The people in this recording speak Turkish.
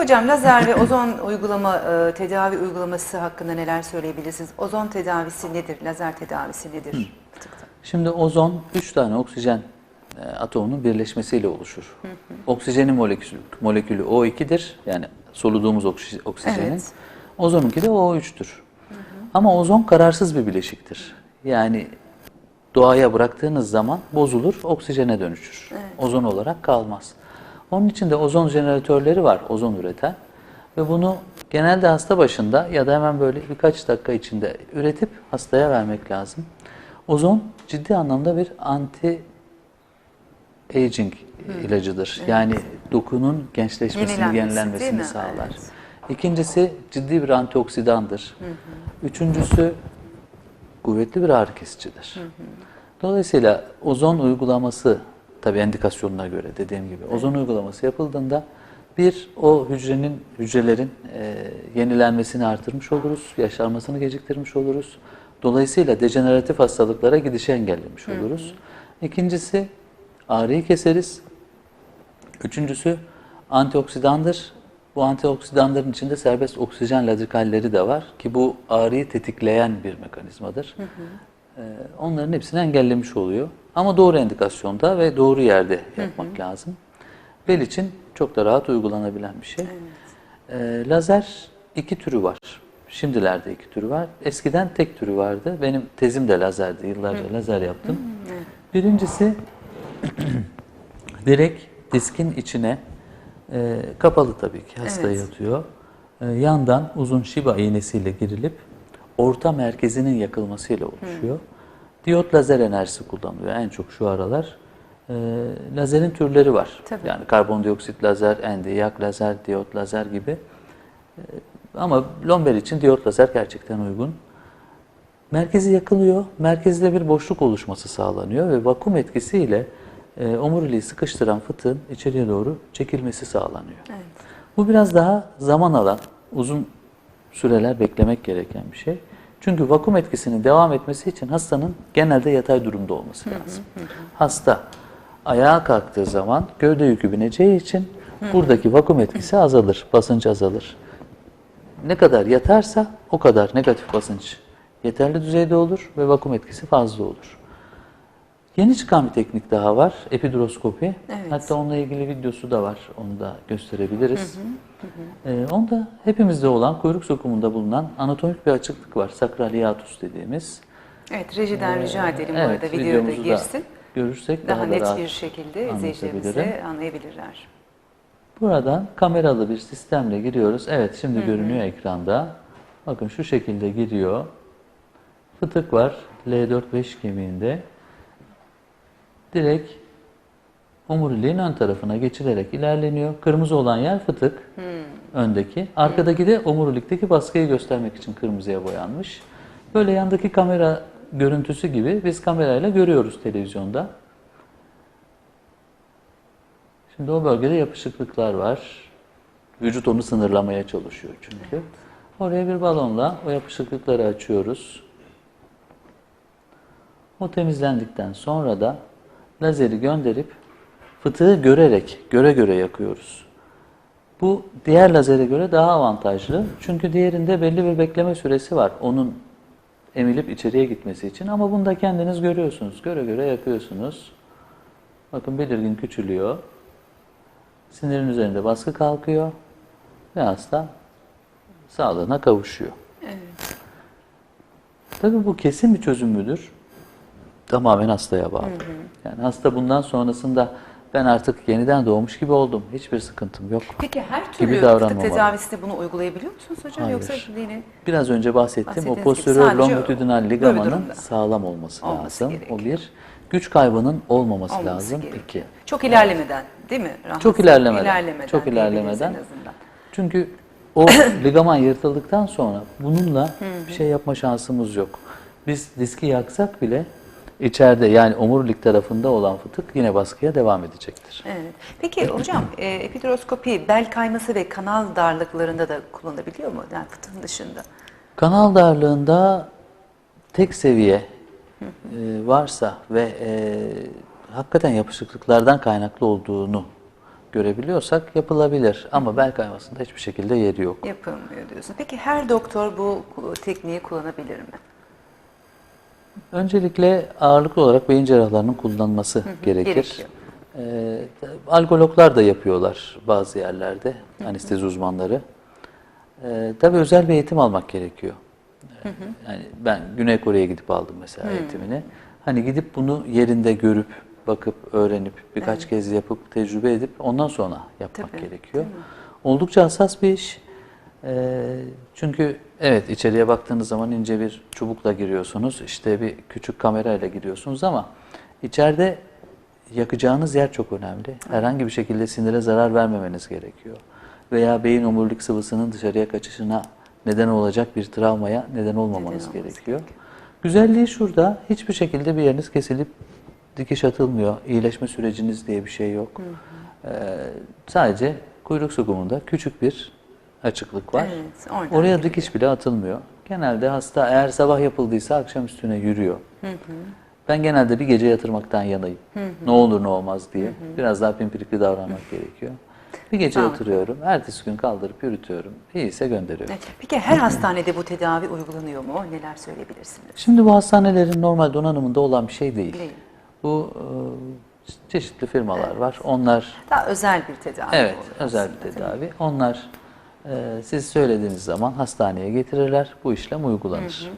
Hocam lazer ve ozon uygulama e, tedavi uygulaması hakkında neler söyleyebilirsiniz? Ozon tedavisi nedir? Lazer tedavisi nedir? Fıtıkta. Şimdi ozon 3 tane oksijen e, atomunun birleşmesiyle oluşur. Oksijenin molekülü, molekülü O2'dir. Yani soluduğumuz oksi- oksijenin. Evet. Ozonunki de O3'tür. Ama ozon kararsız bir bileşiktir. Yani doğaya bıraktığınız zaman bozulur, oksijene dönüşür. Ozon olarak kalmaz. Onun için de ozon jeneratörleri var, ozon üreten. Ve bunu genelde hasta başında ya da hemen böyle birkaç dakika içinde üretip hastaya vermek lazım. Ozon ciddi anlamda bir anti aging ilacıdır. Yani dokunun gençleşmesini, Yenilenmesi, yenilenmesini sağlar. Evet. İkincisi ciddi bir antioksidandır. Üçüncüsü kuvvetli bir ağrı kesicidir. Dolayısıyla ozon uygulaması tabii endikasyonuna göre dediğim gibi ozon uygulaması yapıldığında bir o hücrenin hücrelerin e, yenilenmesini artırmış oluruz, yaşlanmasını geciktirmiş oluruz. Dolayısıyla dejeneratif hastalıklara gidişi engellemiş oluruz. İkincisi ağrıyı keseriz. Üçüncüsü antioksidandır. Bu antioksidanların içinde serbest oksijen radikalleri de var ki bu ağrıyı tetikleyen bir mekanizmadır. Ee, onların hepsini engellemiş oluyor. Ama doğru endikasyonda ve doğru yerde yapmak lazım. Bel için çok da rahat uygulanabilen bir şey. Ee, lazer iki türü var. Şimdilerde iki türü var. Eskiden tek türü vardı. Benim tezim de lazerdi. Yıllarca lazer yaptım. Birincisi direkt diskin içine e, kapalı tabii ki hasta Evet. yatıyor. E, yandan uzun şiba iğnesiyle girilip orta merkezinin yakılmasıyla oluşuyor. Diyot lazer enerjisi kullanılıyor en çok şu aralar. E, lazerin türleri var. Tabii. Yani karbondioksit lazer, endiyak lazer, diyot lazer gibi. E, ama lomber için diyot lazer gerçekten uygun. Merkezi yakılıyor, merkezde bir boşluk oluşması sağlanıyor ve vakum etkisiyle e, omuriliği sıkıştıran fıtığın içeriye doğru çekilmesi sağlanıyor. Evet. Bu biraz daha zaman alan, uzun süreler beklemek gereken bir şey. Çünkü vakum etkisinin devam etmesi için hastanın genelde yatay durumda olması lazım. Hasta ayağa kalktığı zaman gövde yükü bineceği için buradaki vakum etkisi azalır, basınç azalır. Ne kadar yatarsa o kadar negatif basınç yeterli düzeyde olur ve vakum etkisi fazla olur. Yeni çıkan bir teknik daha var, epiduroskopi. Evet. Hatta onunla ilgili videosu da var, onu da gösterebiliriz. Ee, onda hepimizde olan kuyruk sokumunda bulunan anatomik bir açıklık var, sakral hiatus dediğimiz. Evet, rejiden rica edelim bu Ee, Evet, arada videoda videomuzu da girsin. görürsek Daha, daha, da net rahat bir şekilde izleyicilerimiz de anlayabilirler. Buradan kameralı bir sistemle giriyoruz. Evet şimdi görünüyor ekranda. Bakın şu şekilde giriyor. Fıtık var L4-5 kemiğinde. Direkt omuriliğin ön tarafına geçilerek ilerleniyor. Kırmızı olan yer fıtık öndeki. Arkadaki de omurilikteki baskıyı göstermek için kırmızıya boyanmış. Böyle yandaki kamera görüntüsü gibi biz kamerayla görüyoruz televizyonda. Şimdi o bölgede yapışıklıklar var. Vücut onu sınırlamaya çalışıyor çünkü. Oraya bir balonla o yapışıklıkları açıyoruz. O temizlendikten sonra da lazeri gönderip fıtığı görerek, göre göre yakıyoruz. Bu diğer lazere göre daha avantajlı. Çünkü diğerinde belli bir bekleme süresi var. Onun emilip içeriye gitmesi için. Ama bunda kendiniz görüyorsunuz. Göre göre yakıyorsunuz. Bakın belirgin küçülüyor. Sinirin üzerinde baskı kalkıyor ve hasta sağlığına kavuşuyor. Tabii bu kesin bir çözüm müdür? Tamamen hastaya bağlı. Yani hasta bundan sonrasında ben artık yeniden doğmuş gibi oldum. Hiçbir sıkıntım yok. Peki her Gibi türlü fıtık Çok ilerlemeden değil mi? Çok ilerlemeden. İlerlemeden Çok ilerlemeden. Çünkü o ligaman yırtıldıktan sonra bununla bir şey yapma şansımız yok. Biz diski yaksak bile içeride yani omurilik tarafında olan fıtık yine baskıya devam edecektir. Evet. Peki hocam e, epiduroskopi bel kayması ve kanal darlıklarında da kullanılabiliyor mu? Yani fıtığın dışında. Kanal darlığında tek seviye e, varsa ve e, hakikaten yapışıklıklardan kaynaklı olduğunu görebiliyorsak yapılabilir. Ama bel kaymasında hiçbir şekilde yeri yok. Yapılmıyor diyorsun. Peki her doktor bu tekniği kullanabilir mi? Öncelikle ağırlıklı olarak beyin cerrahlarının kullanılması gerekir. gerekiyor. Ee, algologlar da yapıyorlar bazı yerlerde, anestezi uzmanları. Ee, tabii özel bir eğitim almak gerekiyor. Ee, Yani ben Güney Kore'ye gidip aldım mesela eğitimini. Hani gidip bunu yerinde görüp, bakıp, öğrenip, birkaç kez yapıp, tecrübe edip ondan sonra yapmak Tabii, gerekiyor. Oldukça hassas bir iş. Ee, çünkü evet içeriye baktığınız zaman ince bir çubukla giriyorsunuz. işte bir küçük kamerayla giriyorsunuz ama içeride yakacağınız yer çok önemli. Herhangi bir şekilde sinire zarar vermemeniz gerekiyor. Veya beyin omurilik sıvısının dışarıya kaçışına neden olacak bir travmaya neden olmamanız olması gerekiyor. Güzelliği şurada. Hiçbir şekilde bir yeriniz kesilip dikiş atılmıyor. İyileşme süreciniz diye bir şey yok. Ee, sadece kuyruk sokumunda küçük bir açıklık var. Evet, Oraya dikiş bile atılmıyor. Genelde hasta eğer sabah yapıldıysa akşam üstüne yürüyor. Ben genelde bir gece yatırmaktan yanayım. Ne olur ne olmaz diye. Biraz daha pimpirikli davranmak gerekiyor. Bir gece Tamam. yatırıyorum. Ertesi gün kaldırıp yürütüyorum. İyiyse gönderiyorum. Evet. Peki her hastanede bu tedavi uygulanıyor mu? Neler söyleyebilirsiniz? Şimdi bu hastanelerin normal donanımında olan bir şey değil. Değil. Bu e, çeşitli firmalar var. Onlar Daha özel bir tedavi. evet özel bir tedavi. Onlar siz söylediğiniz zaman hastaneye getirirler. Bu işlem uygulanır.